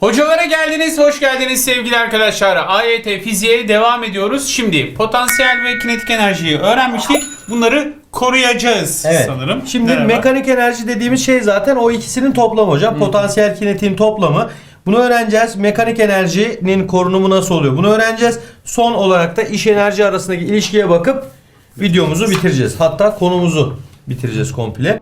Hocalara geldiniz, hoş geldiniz sevgili arkadaşlar. AYT fiziğe devam ediyoruz. Şimdi potansiyel ve kinetik enerjiyi öğrenmiştik. Bunları koruyacağız Evet. sanırım. Şimdi Merhaba. mekanik enerji dediğimiz şey zaten o ikisinin toplamı hocam. Potansiyel kinetiğin toplamı. Bunu öğreneceğiz. Mekanik enerjinin korunumu nasıl oluyor? Bunu öğreneceğiz. Son olarak da iş enerji arasındaki ilişkiye bakıp videomuzu bitireceğiz. Hatta konumuzu bitireceğiz komple.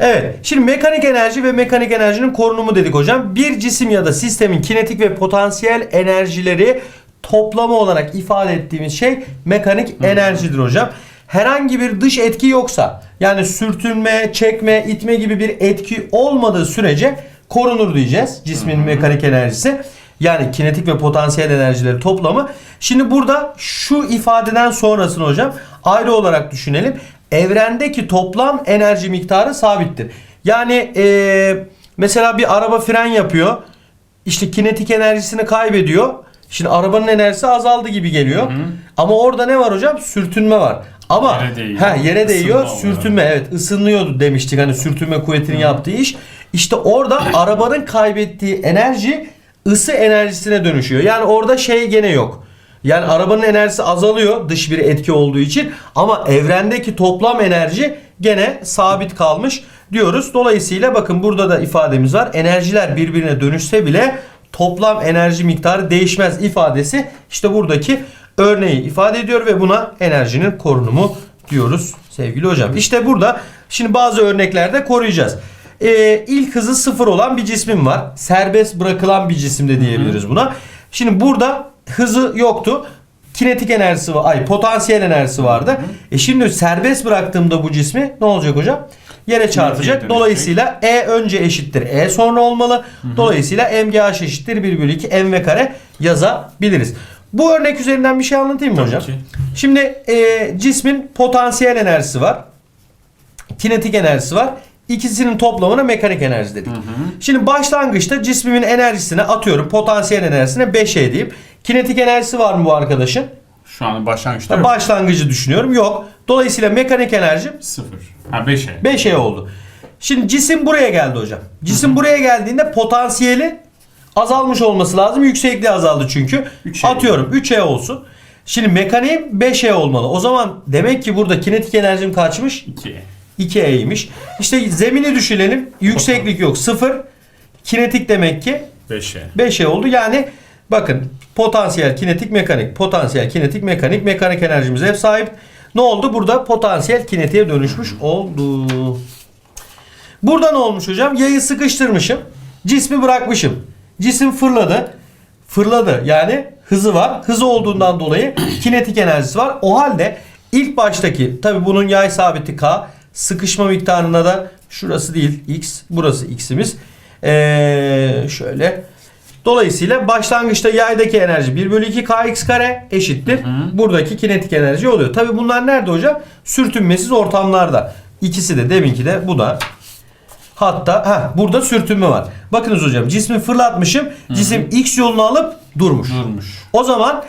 Evet. Şimdi mekanik enerji ve mekanik enerjinin korunumu dedik hocam. Bir cisim ya da sistemin kinetik ve potansiyel enerjileri toplamı olarak ifade ettiğimiz şey mekanik enerjidir hocam. Herhangi bir dış etki yoksa yani sürtünme, çekme, itme gibi bir etki olmadığı sürece korunur diyeceğiz cismin mekanik enerjisi. Yani kinetik ve potansiyel enerjileri toplamı. Şimdi burada şu ifadeden sonrasını hocam ayrı olarak düşünelim. Evrendeki toplam enerji miktarı sabittir. Yani eee, mesela bir araba fren yapıyor. İşte kinetik enerjisini kaybediyor. Şimdi arabanın enerjisi azaldı gibi geliyor. Ama orada ne var hocam? Sürtünme var. Ama Yere değiyor. ha yere değiyor. Isınma oluyor. Sürtünme evet ısınıyordu demiştik hani sürtünme kuvvetinin yaptığı iş. İşte orada arabanın kaybettiği enerji ısı enerjisine dönüşüyor. Yani orada şey gene yok. Yani arabanın enerjisi azalıyor dış bir etki olduğu için ama evrendeki toplam enerji gene sabit kalmış diyoruz. Dolayısıyla bakın burada da ifademiz var. Enerjiler birbirine dönüşse bile toplam enerji miktarı değişmez ifadesi işte buradaki örneği ifade ediyor ve buna enerjinin korunumu diyoruz sevgili hocam. İşte burada şimdi bazı örneklerde koruyacağız. Ee, ilk hızı sıfır olan bir cismim var. Serbest bırakılan bir cisim de diyebiliriz buna. Şimdi burada hızı yoktu. Kinetik enerjisi var. Ay potansiyel enerjisi vardı. E şimdi serbest bıraktığımda bu cismi ne olacak hocam? Yere çarpacak. Dolayısıyla E önce eşittir E sonra olmalı. Dolayısıyla MGH eşittir 1 bölü 2 M ve kare yazabiliriz. Bu örnek üzerinden bir şey anlatayım mı Tabii hocam? ki. Şimdi e, cismin potansiyel enerjisi var. Kinetik enerjisi var. İkisinin toplamına mekanik enerji dedik. Şimdi başlangıçta cismimin enerjisine atıyorum potansiyel enerjisine 5E diyeyim. Kinetik enerjisi var mı bu arkadaşın? Şu an başlangıçta yok. Başlangıcı düşünüyorum. Yok. Dolayısıyla mekanik enerjim Sıfır. Ha 5'e. 5E oldu. Şimdi cisim buraya geldi hocam. Cisim buraya geldiğinde potansiyeli azalmış olması lazım. Yüksekliği azaldı çünkü. 3E. Atıyorum 3E olsun. Şimdi mekaniğim 5E olmalı. O zaman demek ki burada kinetik enerjim kaçmış? 2'ye. 2E'ymiş. İşte zemini düşünelim. Yükseklik yok. 0. Kinetik demek ki 5'e. 5E oldu. Yani bakın potansiyel, kinetik, mekanik. Potansiyel, kinetik, mekanik. Mekanik enerjimiz hep sahip. Ne oldu? Burada potansiyel kinetiğe dönüşmüş oldu. Burada ne olmuş hocam? Yayı sıkıştırmışım. Cismi bırakmışım. Cisim fırladı. Fırladı. Yani hızı var. Hızı olduğundan dolayı kinetik enerjisi var. O halde ilk baştaki tabi bunun yay sabiti K. Sıkışma miktarına da şurası değil X. Burası X'imiz. Ee, şöyle. Dolayısıyla başlangıçta yaydaki enerji 1 bölü 2 kx kare eşittir. Buradaki kinetik enerji oluyor. Tabi bunlar nerede hocam? Sürtünmesiz ortamlarda. İkisi de deminki de bu da Hatta ha burada sürtünme var. Bakınız hocam cismi fırlatmışım. Cisim x yolunu alıp durmuş. Durmuş. O zaman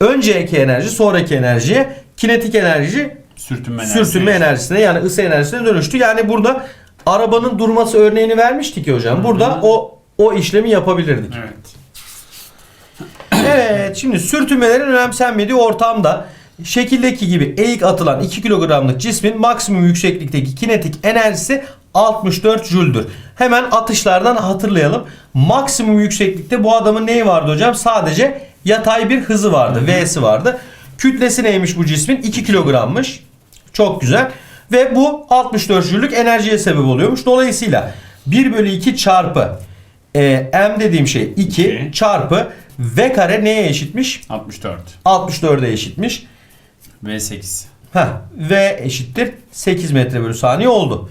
önceki enerji sonraki enerjiye kinetik enerji Sürtünme enerjisi. sürtünme enerjisine yani ısı enerjisine dönüştü. Yani burada arabanın durması örneğini vermiştik ya hocam. Burada o o işlemi yapabilirdik. Evet. Evet şimdi sürtünmelerin önemsenmediği ortamda şekildeki gibi eğik atılan 2 kilogramlık cismin maksimum yükseklikteki kinetik enerjisi 64 jüldür. Hemen atışlardan hatırlayalım. Maksimum yükseklikte bu adamın neyi vardı hocam? Sadece yatay bir hızı vardı. V'si vardı. Kütlesi neymiş bu cismin? 2 kilogrammış. Çok güzel. Ve bu 64 jüllük enerjiye sebep oluyormuş. Dolayısıyla 1 bölü 2 çarpı e, m dediğim şey 2 İki. çarpı v kare neye eşitmiş? 64. 64'e eşitmiş. V8. Heh, v eşittir 8 metre bölü saniye oldu.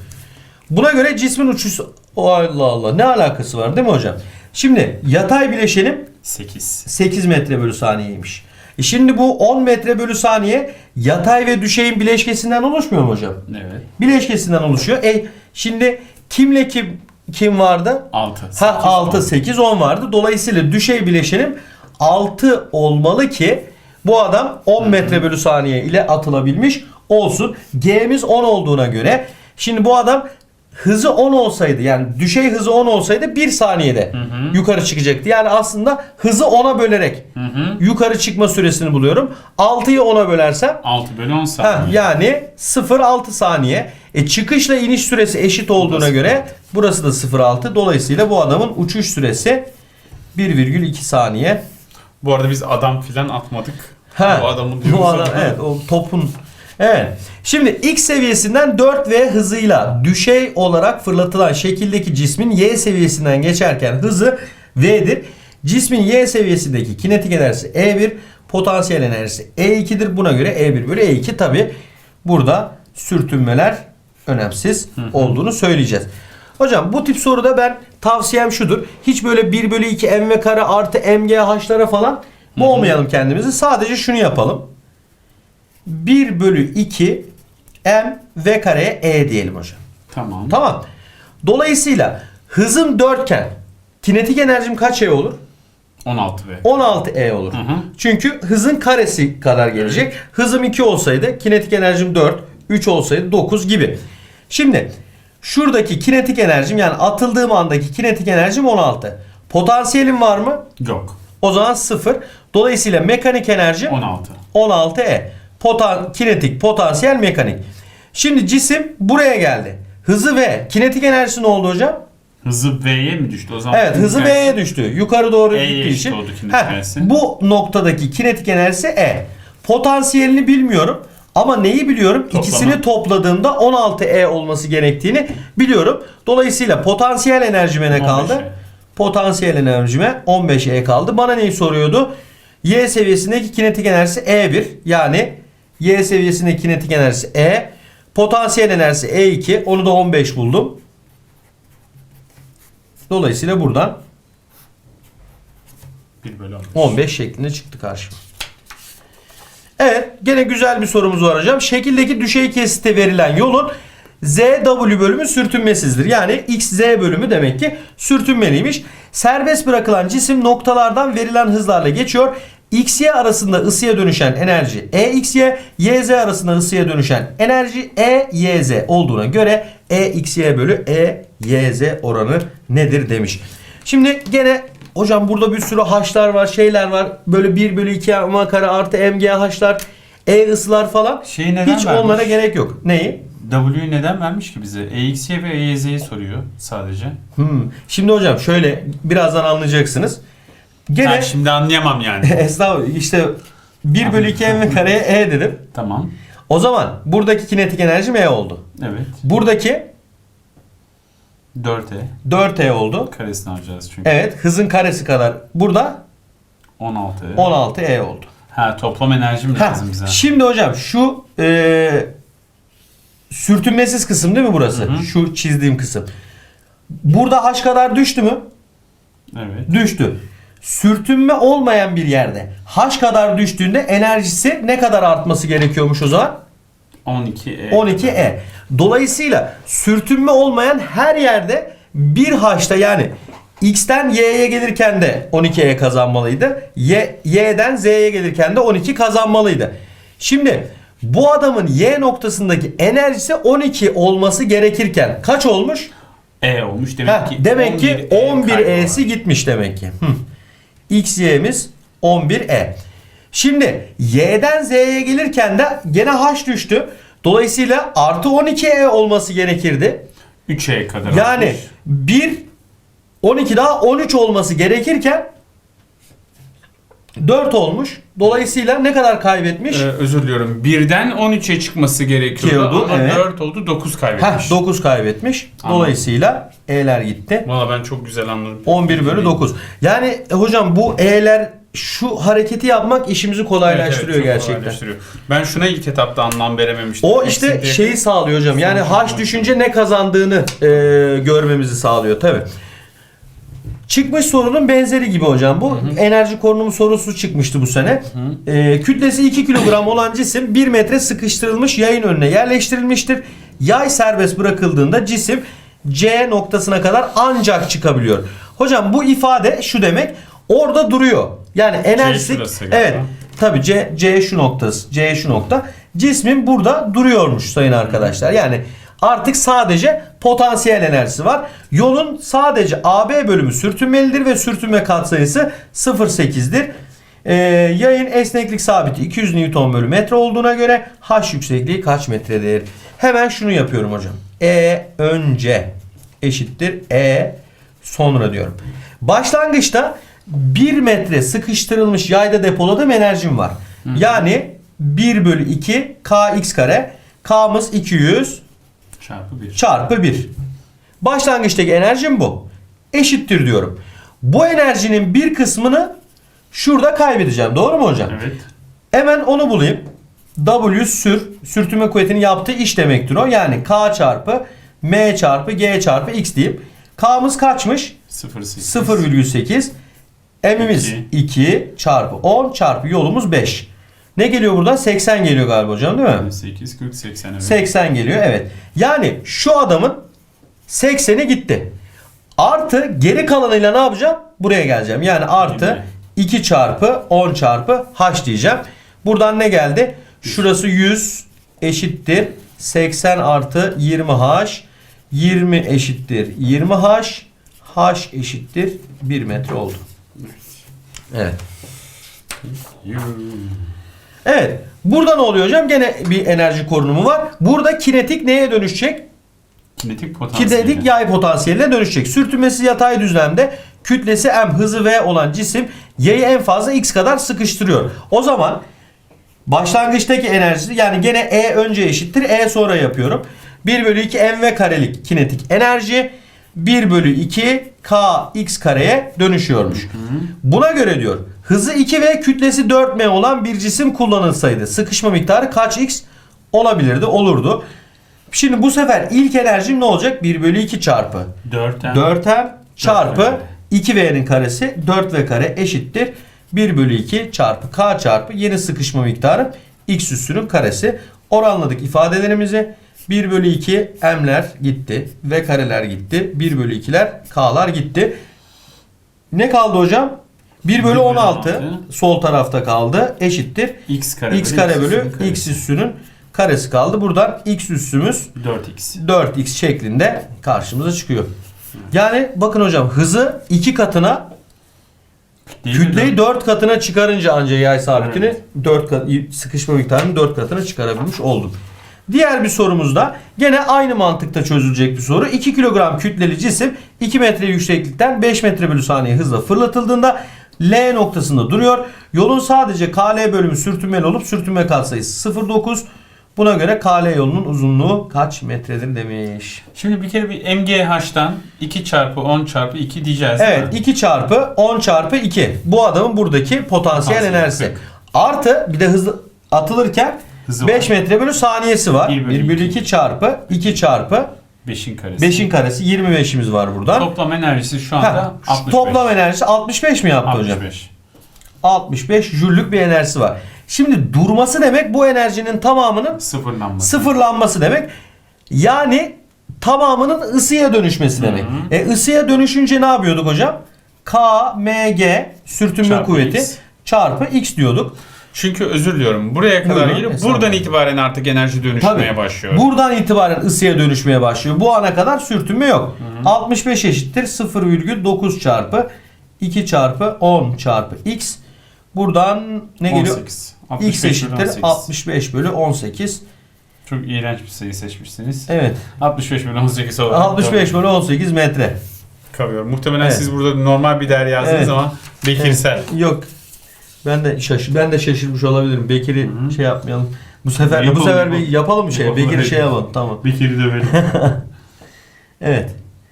Buna göre cismin uçuşu Allah Allah ne alakası var değil mi hocam? Şimdi yatay bileşenim 8. 8 metre bölü saniyeymiş. E şimdi bu 10 metre bölü saniye yatay ve düşeyin bileşkesinden oluşmuyor mu hocam? Evet. Bileşkesinden oluşuyor. E şimdi kimle kim kim vardı? 6. Ha 6 8 10 vardı. Dolayısıyla düşey bileşenim 6 olmalı ki bu adam 10 metre bölü saniye ile atılabilmiş olsun. G'miz 10 olduğuna göre şimdi bu adam hızı 10 olsaydı yani düşey hızı 10 olsaydı 1 saniyede yukarı çıkacaktı. Yani aslında hızı 10'a bölerek Hı hı. yukarı çıkma süresini buluyorum. 6'yı 10'a bölersem 6 bölü 10 Heh, saniye. yani 0.6 saniye. E çıkışla iniş süresi eşit olduğuna Burası göre burası da 0.6. Dolayısıyla bu adamın uçuş süresi 1,2 saniye. Bu arada biz adam filan atmadık. Ha, Bu adamın diyoruz. bu adam, evet o topun Evet. Şimdi X seviyesinden 4V hızıyla düşey olarak fırlatılan şekildeki cismin Y seviyesinden geçerken hızı V'dir. Cismin Y seviyesindeki kinetik enerjisi E1, potansiyel enerjisi E2'dir. Buna göre E1 bölü E2 tabi burada sürtünmeler önemsiz olduğunu söyleyeceğiz. Hocam bu tip soruda ben tavsiyem şudur. Hiç böyle 1 bölü 2 mv kare artı mgh'lara falan boğmayalım kendimizi. Sadece şunu yapalım. 1 bölü 2 m v kareye e diyelim hocam. Tamam. Tamam. Dolayısıyla hızım 4 iken kinetik enerjim kaç e olur? 16 ve. 16 e olur. Hı hı. Çünkü hızın karesi kadar gelecek. Hızım 2 olsaydı kinetik enerjim 4, 3 olsaydı 9 gibi. Şimdi şuradaki kinetik enerjim yani atıldığım andaki kinetik enerjim 16. Potansiyelim var mı? Yok. O zaman 0. Dolayısıyla mekanik enerjim 16. 16E. Potan, kinetik, potansiyel, mekanik. Şimdi cisim buraya geldi. Hızı V. Kinetik enerjisi ne oldu hocam? Hızı V'ye mi düştü o zaman? Evet hızı. V'ye düştü. Yukarı doğru E'ye gittiği için. Heh, bu noktadaki kinetik enerjisi E. Potansiyelini bilmiyorum. Ama neyi biliyorum? Toplama. İkisini topladığımda 16E olması gerektiğini biliyorum. Dolayısıyla potansiyel enerjime ne kaldı? 15E. Potansiyel enerjime 15E kaldı. Bana neyi soruyordu? Y seviyesindeki kinetik enerjisi E1. Yani Y seviyesindeki kinetik enerjisi E. Potansiyel enerjisi E2. Onu da 15 buldum. Dolayısıyla buradan 1 bölü 15. 15 şeklinde çıktı karşıma. Evet gene güzel bir sorumuz var hocam. Şekildeki düşey kesite verilen yolun ZW bölümü sürtünmesizdir. Yani XZ bölümü demek ki sürtünmeliymiş. Serbest bırakılan cisim noktalardan verilen hızlarla geçiyor. XY arasında ısıya dönüşen enerji EXY, YZ arasında ısıya dönüşen enerji EYZ olduğuna göre EXY bölü EYZ oranı nedir demiş. Şimdi gene hocam burada bir sürü haşlar var, şeyler var. Böyle 1 bölü 2 ama kare artı MGH'lar, E ısılar falan. Şeyi neden Hiç vermiş? onlara gerek yok. Neyi? W'yu neden vermiş ki bize? EXY ve EYZ'yi soruyor sadece. Hmm. Şimdi hocam şöyle birazdan anlayacaksınız. Gene Ben şimdi anlayamam yani. Estağfurullah işte 1 bölü 2 m kareye E dedim. tamam. O zaman buradaki kinetik enerjim E oldu. Evet. Buradaki 4E. 4E oldu. Karesini alacağız çünkü. Evet hızın karesi kadar. Burada 16E. 16E oldu. Ha toplam enerji mi lazım bize? Şimdi hocam şu e, sürtünmesiz kısım değil mi burası? Şu çizdiğim kısım. Burada H kadar düştü mü? Evet. Düştü. Sürtünme olmayan bir yerde H kadar düştüğünde enerjisi ne kadar artması gerekiyormuş o zaman? 12E. 12E. Dolayısıyla sürtünme olmayan her yerde bir H'ta yani X'ten Y'ye gelirken de 12E kazanmalıydı. Y, Y'den Z'ye gelirken de 12 kazanmalıydı. Şimdi bu adamın Y noktasındaki enerjisi 12 olması gerekirken kaç olmuş? E olmuş. Demek Heh, ki demek ki 11 kaybı E'si gitmiş demek ki. Hı. X, Y'miz 11E. Şimdi Y'den Z'ye gelirken de gene H düştü. Dolayısıyla artı 12E olması gerekirdi. 3E kadar Yani olmuş. 1 12 daha 13 olması gerekirken 4 olmuş. Dolayısıyla ne kadar kaybetmiş? Ee, özür diliyorum. Birden 13'e çıkması gerekiyordu Gerekiyordu, ama evet. 4 oldu 9 kaybetmiş. Heh, 9 kaybetmiş. Anladım. Dolayısıyla E'ler gitti. Valla ben çok güzel anladım. 11 bölü 9. Yani e, hocam bu E'ler şu hareketi yapmak işimizi kolaylaştırıyor Evet, evet, gerçekten. kolaylaştırıyor. Ben şuna ilk etapta anlam verememiştim. O işte Hepsinde- şeyi sağlıyor hocam. Yani H düşünce ne kazandığını e, görmemizi sağlıyor tabi. Çıkmış sorunun benzeri gibi hocam bu. Enerji konumu sorusu çıkmıştı bu sene. E, kütlesi 2 kilogram olan cisim 1 metre sıkıştırılmış yayın önüne yerleştirilmiştir. Yay serbest bırakıldığında cisim C noktasına kadar ancak çıkabiliyor. Hocam bu ifade şu demek. Orada duruyor. Yani enerjisi evet tabi C, C şu noktası C şu nokta cismin burada duruyormuş sayın arkadaşlar. Yani Artık sadece potansiyel enerjisi var. Yolun sadece AB bölümü sürtünmelidir ve sürtünme katsayısı 0.8'dir. Ee, yayın esneklik sabiti 200 Newton bölü metre olduğuna göre H yüksekliği kaç metredir? Hemen şunu yapıyorum hocam. E önce eşittir E sonra diyorum. Başlangıçta 1 metre sıkıştırılmış yayda depoladığım enerjim var. Yani 1 bölü 2 kx kare. K'mız 200 Çarpı 1. çarpı 1. Başlangıçtaki enerjim bu. Eşittir diyorum. Bu enerjinin bir kısmını şurada kaybedeceğim. Doğru mu hocam? Evet. Hemen onu bulayım. W sür, sürtünme kuvvetinin yaptığı iş demektir o. Yani K çarpı M çarpı G çarpı X diyeyim. K'mız kaçmış? 0.8. 0,8. M'imiz İki. 2 çarpı 10 çarpı yolumuz 5. Ne geliyor buradan? 80 geliyor galiba hocam değil mi? 8, 40, 80 evet. 80 geliyor evet. Yani şu adamın 80'i gitti. Artı geri kalanıyla ne yapacağım? Buraya geleceğim. Yani artı Yirmi. 2 çarpı 10 çarpı h diyeceğim. Buradan ne geldi? Şurası 100 eşittir 80 artı 20h. 20 eşittir 20h. h eşittir 1 metre oldu. Evet. Evet. Burada ne oluyor hocam? Gene bir enerji korunumu var. Burada kinetik neye dönüşecek? Kinetik potansiyeli. Kinetik yay potansiyeline dönüşecek. Sürtünmesi yatay düzlemde kütlesi m hızı v olan cisim yayı en fazla x kadar sıkıştırıyor. O zaman başlangıçtaki enerjisi yani gene e önce eşittir e sonra yapıyorum. 1 bölü 2 mv karelik kinetik enerji 1 bölü 2 k x kareye dönüşüyormuş. Buna göre diyor hızı 2 ve kütlesi 4m olan bir cisim kullanılsaydı sıkışma miktarı kaç x olabilirdi olurdu. Şimdi bu sefer ilk enerjim ne olacak? 1 bölü 2 çarpı 4'ten 4m çarpı V. 2v'nin karesi 4v kare eşittir. 1 bölü 2 çarpı k çarpı yeni sıkışma miktarı x üssünün karesi. Oranladık ifadelerimizi. 1 bölü 2 m'ler gitti. V kareler gitti. 1 bölü 2'ler k'lar gitti. Ne kaldı hocam? 1 bölü bölü 16 16. sol tarafta kaldı. Eşittir. x kare x kare bölü x üssünün karesi kaldı. Buradan x üssümüz 4x. 4x şeklinde karşımıza çıkıyor. Yani bakın hocam hızı 2 katına Değil kütleyi 4 katına çıkarınca ancak yay sabitini Evet. 4 kat sıkışma miktarını 4 katına çıkarabilmiş olduk. Diğer bir sorumuzda gene aynı mantıkta çözülecek bir soru. 2 kilogram kütleli cisim 2 metre yükseklikten 5 metre bölü saniye hızla fırlatıldığında L noktasında duruyor. Yolun sadece KL bölümü sürtünmeli olup sürtünme katsayısı 0.9. Buna göre KL yolunun uzunluğu kaç metredir demiş. Şimdi bir kere bir MGH'dan 2 çarpı 10 çarpı 2 diyeceğiz Evet mi? 2 çarpı 10 çarpı 2. Bu adamın buradaki potansiyel Potansiyel, enerjisi. evet. Artı bir de hızlı atılırken Hızı 5 metre bölü saniyesi var. Bir 1 bölü bölü iki. 2 çarpı 2 çarpı 5'in karesi. 5'in karesi 25'imiz var buradan. Toplam enerjisi şu Ha, anda şu 65. toplam enerjisi 65 mi yaptı hocam? 65. 65 jüllük bir enerjisi var. Şimdi durması demek bu enerjinin tamamının Sıfırlanması. sıfırlanması demek. Yani tamamının ısıya dönüşmesi demek. Hı E ısıya dönüşünce ne yapıyorduk hocam? K, M, G sürtünme Çarpı kuvveti X. çarpı X diyorduk. Çünkü özür diliyorum. Buraya kadar Buyurun, gelip estağfurullah. buradan itibaren artık enerji dönüşmeye Tabii. başlıyor. Buradan itibaren ısıya dönüşmeye başlıyor. Bu ana kadar sürtünme yok. 65 eşittir 0,9 çarpı 2 çarpı 10 çarpı X. Buradan ne geliyor? 18. X 65 bölü eşittir 18. 65 bölü 18. Çok iğrenç bir sayı seçmişsiniz. Evet. 65 bölü 18 olarak. 65 bölü 18 metre. kalıyor. Muhtemelen Evet. siz burada normal bir değer yazdınız Evet. ama Bekirsel. Yok. Ben de şaş ben de şaşırmış olabilirim. Bekir'i Hı hı. şey yapmayalım. Bu sefer bu Yapalım, sefer yapalım. bir yapalım bir şey. Yapalım, Bekir'i şey yapalım. Tamam. Bekir'i dövelim. Evet.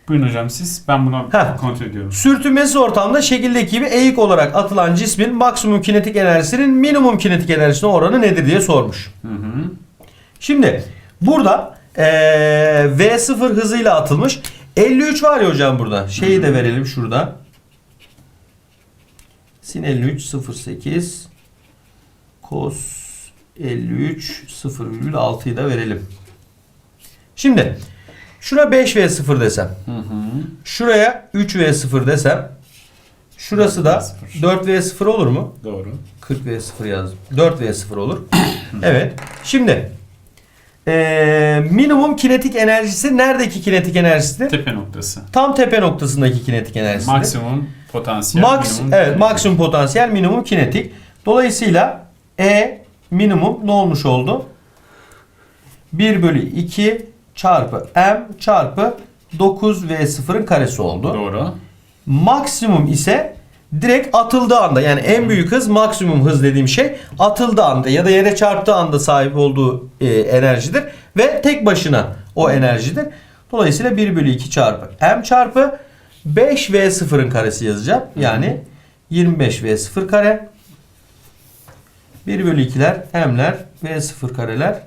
Buyurun hocam siz. Ben bunu Heh. kontrol ediyorum. Sürtünmesiz ortamda şekildeki gibi eğik olarak atılan cismin maksimum kinetik enerjisinin minimum kinetik enerjisine oranı nedir diye sormuş. Hı hı. Şimdi burada eee, V0 hızıyla atılmış. 53 var ya hocam burada. Şeyi de verelim şurada. Sin 53 08 cos 53 0,6'yı da verelim. Şimdi şuna 5V0 desem. Hı hı. Şuraya 3V0 desem. Şurası da 4V0 olur mu? Doğru. 40V0 yazdım. 4V0 olur. evet. Şimdi Ee, minimum kinetik enerjisi neredeki kinetik enerjisidir? Tepe noktası. Tam tepe noktasındaki kinetik enerjisidir. Maksimum potansiyel. Max, minimum evet maksimum potansiyel minimum kinetik. Dolayısıyla E minimum ne olmuş oldu? 1 bölü 2 çarpı M çarpı 9V0'ın karesi oldu. Doğru. Maksimum ise direkt atıldığı anda yani en büyük hız maksimum hız dediğim şey atıldığı anda ya da yere çarptığı anda sahip olduğu e, enerjidir ve tek başına o enerjidir. Dolayısıyla 1 bölü 2 çarpı m çarpı 5v0'ın karesi yazacağım. Yani 25v0 kare 1 bölü 2'ler m'ler v0 kareler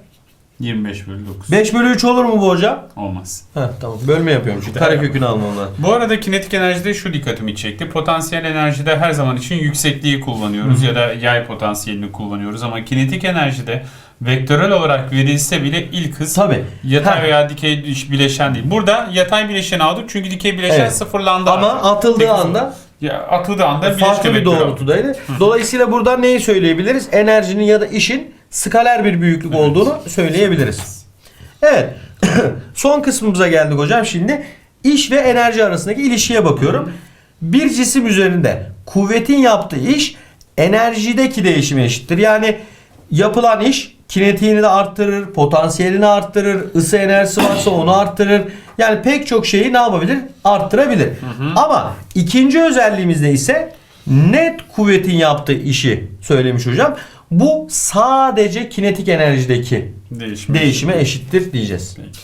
25 bölü 9. 5 bölü 3 olur mu bu hocam? Olmaz. Heh, tamam bölme yapıyorum çünkü kare kökünü almam lazım. Bu arada kinetik enerjide şu dikkatimi çekti. Potansiyel enerjide her zaman için yüksekliği kullanıyoruz ya da yay potansiyelini kullanıyoruz ama kinetik enerjide vektörel olarak verilse bile ilk hız Tabi. yatay Ha. veya dikey düş- bileşen değil. Burada yatay bileşeni aldık çünkü dikey bileşen Evet. sıfırlandı. Ama artık. atıldığı Tek anda ya atıldığı anda farklı bileşke bir vektörü aldı. doğrultudaydı. Dolayısıyla buradan neyi söyleyebiliriz? Enerjinin ya da işin skaler bir büyüklük olduğunu söyleyebiliriz. Evet. Son kısmımıza geldik hocam. Şimdi iş ve enerji arasındaki ilişkiye bakıyorum. Bir cisim üzerinde kuvvetin yaptığı iş enerjideki değişime eşittir. Yani yapılan iş kinetiğini de arttırır, potansiyelini arttırır, ısı enerjisi varsa onu arttırır. Yani pek çok şeyi ne yapabilir? Arttırabilir. Ama ikinci özelliğimizde ise net kuvvetin yaptığı işi söylemiş hocam. Bu sadece kinetik enerjideki Değişim. değişime eşittir diyeceğiz. Peki.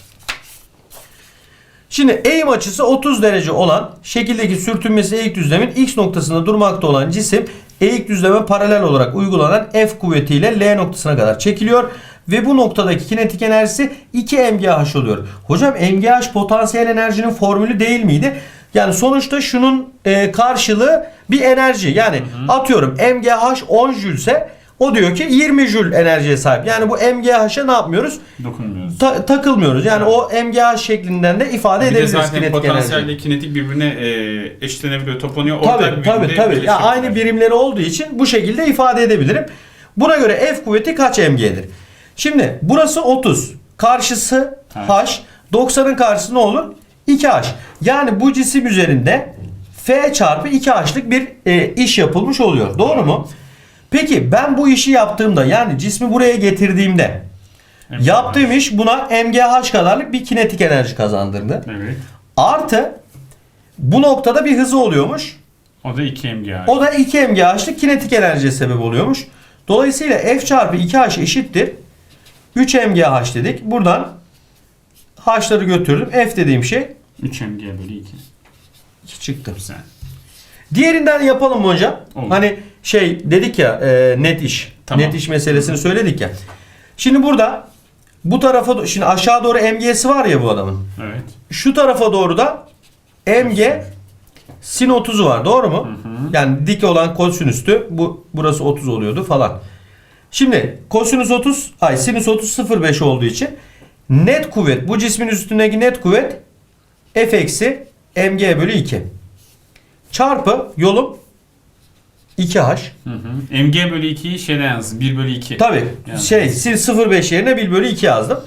Şimdi eğim açısı 30 derece olan şekildeki sürtünmesi eğik düzlemin x noktasında durmakta olan cisim eğik düzleme paralel olarak uygulanan F kuvvetiyle L noktasına kadar çekiliyor ve bu noktadaki kinetik enerjisi 2 mgh oluyor. Hocam mgh potansiyel enerjinin formülü değil miydi? Yani sonuçta şunun e, karşılığı bir enerji. Yani atıyorum mgh 10 jülse o diyor ki 20 jül enerjiye sahip. Yani bu mgh'a ne yapmıyoruz? Dokunmuyoruz. Ta- takılmıyoruz. Yani o MGH şeklinden de ifade bir de edebiliriz zaten kinetik potansiyelle enerji. kinetik birbirine e, eşitlenebiliyor, toplanıyor. Ortak Tabii tabii tabii. Ya aynı birimleri olduğu için bu şekilde ifade edebilirim. Buna göre F kuvveti kaç mg'dir? Şimdi burası 30. Karşısı Evet. h. 90'ın karşısı ne olur? 2h. Yani bu cisim üzerinde F çarpı 2h'lık bir e, iş yapılmış oluyor. Doğru mu? Peki ben bu işi yaptığımda yani cismi buraya getirdiğimde MGH. yaptığım iş buna mgh kadarlık bir kinetik enerji kazandırdı. Evet. Artı bu noktada bir hızı oluyormuş. O da 2 mgh. O da 2 mgh'lık kinetik enerjiye sebep oluyormuş. Dolayısıyla F çarpı 2h eşittir. 3 mgh dedik. Buradan h'ları götürdüm. F dediğim şey 3 mg bölü 2. 2 çıktı. Güzel. Diğerinden yapalım mı hocam? Olur. Hani şey dedik ya e, net iş. Tamam. Net iş meselesini söyledik ya. Şimdi burada bu tarafa şimdi aşağı doğru mg'si var ya bu adamın. Evet. Şu tarafa doğru da mg sin 30'u var. Doğru mu? Yani dik olan kosinüstü bu burası 30 oluyordu falan. Şimdi kosinüs 30 ay sinüs 30 0,5 olduğu için net kuvvet bu cismin üstündeki net kuvvet f eksi mg bölü 2 çarpı yolum 2h. Hı hı. mg bölü 2'yi şeyden yalnız 1 bölü 2. Tabi Yani. şey sin 0,5 yerine 1 bölü 2 yazdım.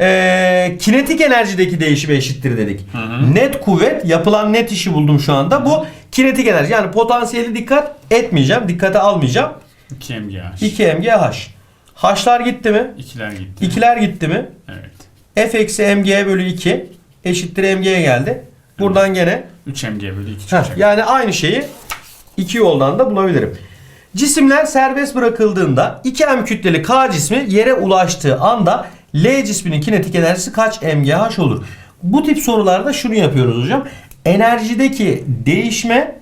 Ee, kinetik enerjideki değişime eşittir dedik. Hı hı. Net kuvvet yapılan net işi buldum şu anda. Bu kinetik enerji yani potansiyeli dikkat etmeyeceğim. Dikkate almayacağım. 2 mgh. 2 mgh. H'lar gitti mi? 2'ler gitti. İkiler gitti mi? Evet. F eksi mg bölü 2 eşittir mg'ye geldi. Buradan gene 3 mg bölü 2 Heh, çıkacak. yani aynı şeyi iki yoldan da bulabilirim. Cisimler serbest bırakıldığında 2m kütleli K cismi yere ulaştığı anda L cisminin kinetik enerjisi kaç mgh olur? Bu tip sorularda şunu yapıyoruz hocam. Enerjideki değişme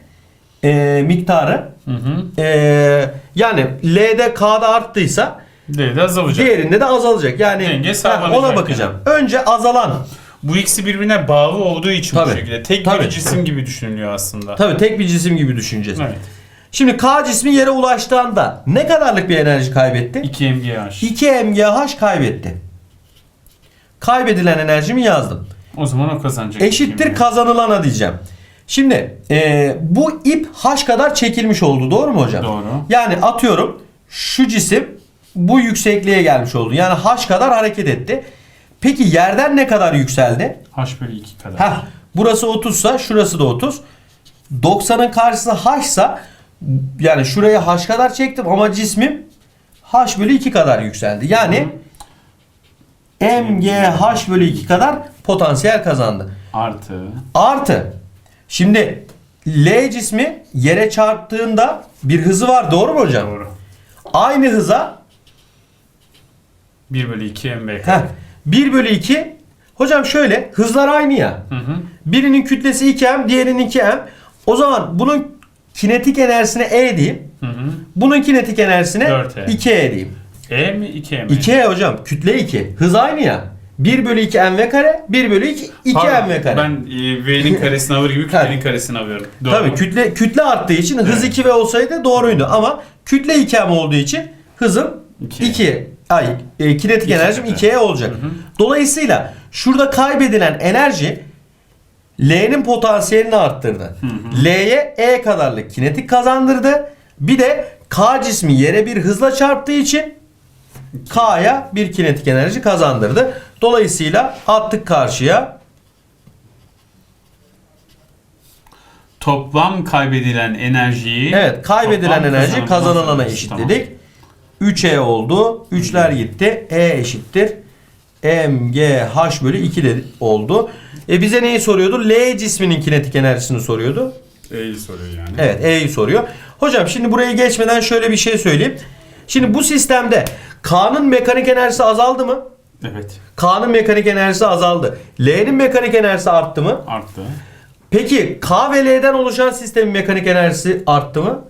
e, miktarı Hı hı. e, yani L'de K'da arttıysa D de azalacak. diğerinde de azalacak. Yani Denge ona bakacağım. Önce azalan Bu ikisi birbirine bağlı olduğu için Tabii. bu şekilde. Tek Tabii. bir cisim gibi düşünülüyor aslında. tabii tek bir cisim gibi düşüneceğiz. Evet. Şimdi K cismi yere ulaştığında ne kadarlık bir enerji kaybetti? 2 mgh. 2 mgh kaybetti. Kaybedilen enerjimi yazdım. O zaman o kazanacak. Eşittir 2 mgh. kazanılana diyeceğim. Şimdi e, bu ip h kadar çekilmiş oldu. Doğru mu hocam? Doğru. Yani atıyorum şu cisim bu yüksekliğe gelmiş oldu. Yani h kadar hareket etti. Peki yerden ne kadar yükseldi? H bölü 2 kadar. Heh, burası 30 sa şurası da 30. 90'ın karşısı h sa yani şuraya h kadar çektim ama cismim h bölü 2 kadar yükseldi. Yani mg h bölü 2 kadar potansiyel kazandı. Artı. Artı. Şimdi L cismi yere çarptığında bir hızı var doğru mu hocam? Doğru. Aynı hıza 1 bölü 2 mv heh. 1 bölü 2 hocam şöyle hızlar aynı ya. Hı hı. Birinin kütlesi 2m, diğerinin 2m. O zaman bunun kinetik enerjisine E diyeyim. Hı hı. Bunun kinetik enerjisine 4E. 2e diyeyim. E mi 2 mi? 2e hocam kütle 2. Hız aynı ya. 1 bölü 2 mv kare, 1 bölü 2 2 Pardon, mv kare. Ben e, V'nin karesini alır gibi kütlenin karesini alıyorum. Doğru. Tabii kütle kütle arttığı için hız Evet. 2v olsaydı doğruydu ama kütle 2m olduğu için hızım İki. 2 ay e, kinetik enerjim katı. 2'ye olacak. Hı hı. Dolayısıyla şurada kaybedilen enerji L'nin potansiyelini arttırdı. L'ye E kadarlık kinetik kazandırdı. Bir de K cismi yere bir hızla çarptığı için K'ya bir kinetik enerji kazandırdı. Dolayısıyla attık karşıya Toplam kaybedilen enerjiyi Evet kaybedilen toplam enerji kazanılana bölmüş. eşitledik. 3E oldu. 3'ler gitti. E eşittir. mgh bölü 2 de oldu. E bize neyi soruyordu? L cisminin kinetik enerjisini soruyordu. E'yi soruyor yani. Evet E'yi soruyor. Hocam şimdi buraya geçmeden şöyle bir şey söyleyeyim. Şimdi bu sistemde K'nın mekanik enerjisi azaldı mı? Evet. K'nın mekanik enerjisi azaldı. L'nin mekanik enerjisi arttı mı? Arttı. Peki K ve L'den oluşan sistemin mekanik enerjisi arttı mı?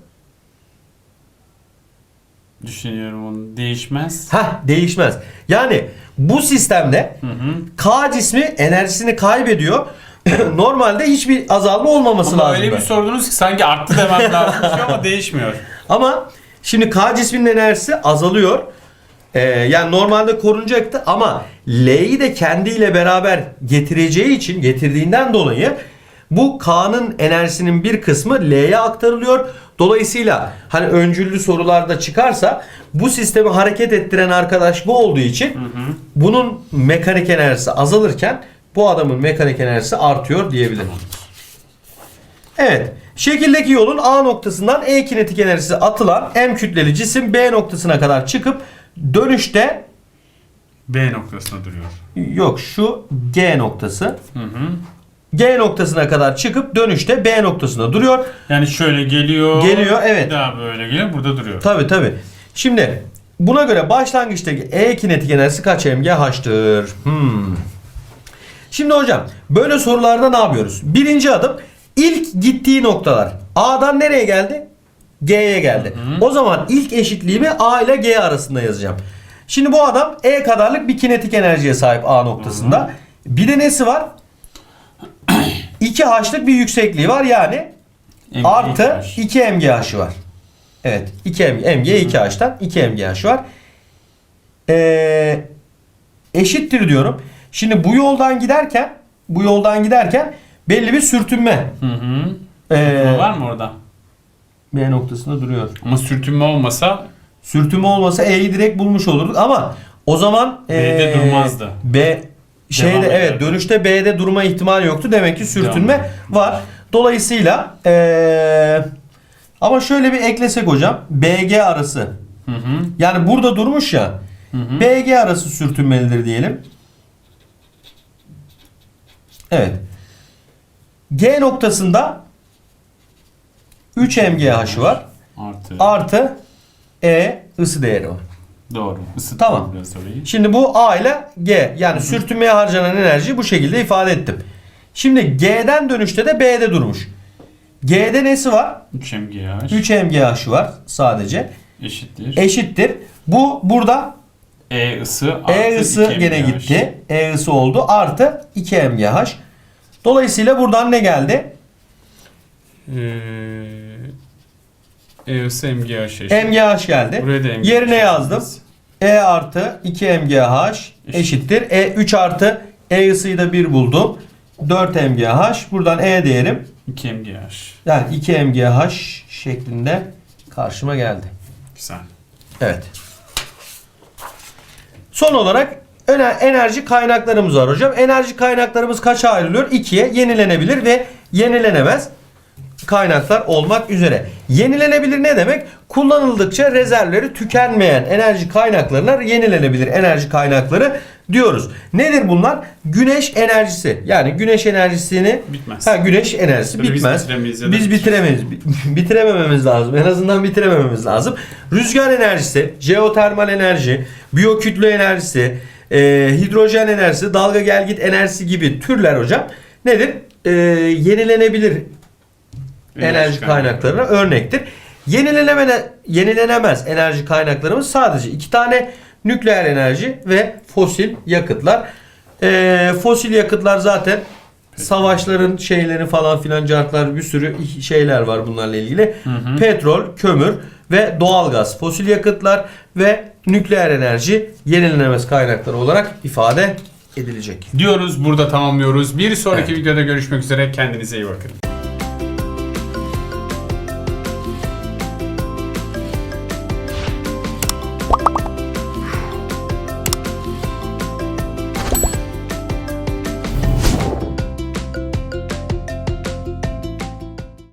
Düşünüyorum onu. Değişmez. Heh değişmez. Yani bu sistemde Hı hı. K cismi enerjisini kaybediyor. Normalde hiçbir azalma olmaması Ama lazım. öyle bir sordunuz ki sanki arttı demem lazım şey ama değişmiyor. Ama şimdi K cisminin enerjisi azalıyor. Ee, yani normalde korunacaktı ama L'yi de kendiyle beraber getireceği için getirdiğinden dolayı bu K'nın enerjisinin bir kısmı L'ye aktarılıyor. Dolayısıyla hani öncüllü sorularda çıkarsa bu sistemi hareket ettiren arkadaş bu olduğu için bunun mekanik enerjisi azalırken bu adamın mekanik enerjisi artıyor diyebilirim. Evet. Şekildeki yolun A noktasından E kinetik enerjisi atılan M kütleli cisim B noktasına kadar çıkıp dönüşte B noktasına duruyor. yok şu G noktası. Hı hı. G noktasına kadar çıkıp dönüşte B noktasında duruyor. Yani şöyle geliyor. Geliyor, evet. Bir daha böyle geliyor. Burada duruyor. Tabi tabi. Şimdi buna göre başlangıçtaki E kinetik enerjisi kaç mgH'tır? Hmm. Şimdi hocam böyle sorularda ne yapıyoruz? Birinci adım ilk gittiği noktalar. A'dan nereye geldi? G'ye geldi. O zaman ilk eşitliğimi A ile G arasında yazacağım. Şimdi bu adam E kadarlık bir kinetik enerjiye sahip A noktasında. Bir de nesi var? 2H'lık bir yüksekliği var yani MG Artı H. 2 mgh var. Evet. 2 mg, mg 2h'tan 2 mgh var. Ee, eşittir diyorum. Şimdi bu yoldan giderken bu yoldan giderken belli bir sürtünme. Hı hı. Ee, var mı orada? B noktasında duruyor. Ama sürtünme olmasa Sürtünme olmasa E'yi direkt bulmuş olurduk ama o zaman B'de ee, durmazdı. B şeyde Devam evet dönüşte B'de durma ihtimali yoktu. Demek ki sürtünme var. Dolayısıyla ee, ama şöyle bir eklesek hocam. BG arası. Hı hı. Yani burada durmuş ya. Hı hı. BG arası sürtünmelidir diyelim. Evet. G noktasında 3 mgh var. Artı. Artı E ısı değeri var. Doğru. Isıttım Tamam. biraz orayı. Şimdi bu A ile G yani sürtünmeye harcanan enerjiyi bu şekilde ifade ettim. Şimdi G'den dönüşte de B'de durmuş. G'de nesi var? 3 MGH 3 mgh var sadece. eşittir. Eşittir. Bu burada E ısı artı E ısı 2 gene MGH. gitti. E ısı oldu. Artı 2 mgh. Dolayısıyla buradan ne geldi? Ee, E ısı MGH eşit. mgh geldi. Buraya da MGH Yerine yazdım. E artı 2 mgh eşittir. E 3 artı E ısıyı da 1 buldum. 4 mgh. Buradan E değerim 2 MGH. yani 2 mgh şeklinde karşıma geldi. Güzel. Evet. Son olarak enerji kaynaklarımız var hocam. Enerji kaynaklarımız kaça ayrılıyor? İkiye yenilenebilir ve yenilenemez kaynaklar olmak üzere. Yenilenebilir ne demek? Kullanıldıkça rezervleri tükenmeyen enerji kaynaklarına yenilenebilir enerji kaynakları diyoruz. Nedir bunlar? Güneş enerjisi. Yani güneş enerjisini Bitmez. Ha güneş enerjisi Tabii biz bitmez. bitiremeyiz ya da Biz bitiremeyiz. Bi- Bitiremememiz lazım. En azından bitiremememiz lazım. Rüzgar enerjisi, jeotermal enerji, biyokütle enerjisi, e, hidrojen enerjisi, dalga gelgit enerjisi gibi türler hocam nedir? E, yenilenebilir enerji kaynaklarına örnektir. Yenilenemene, yenilenemez enerji kaynaklarımız sadece iki tane nükleer enerji ve fosil yakıtlar. Ee, fosil yakıtlar zaten savaşların şeyleri falan filan cartlar bir sürü şeyler var bunlarla ilgili. Petrol, kömür ve doğalgaz, fosil yakıtlar ve nükleer enerji yenilenemez kaynaklar olarak ifade edilecek. Diyoruz burada tamamlıyoruz. Bir sonraki videoda görüşmek üzere. Kendinize iyi bakın.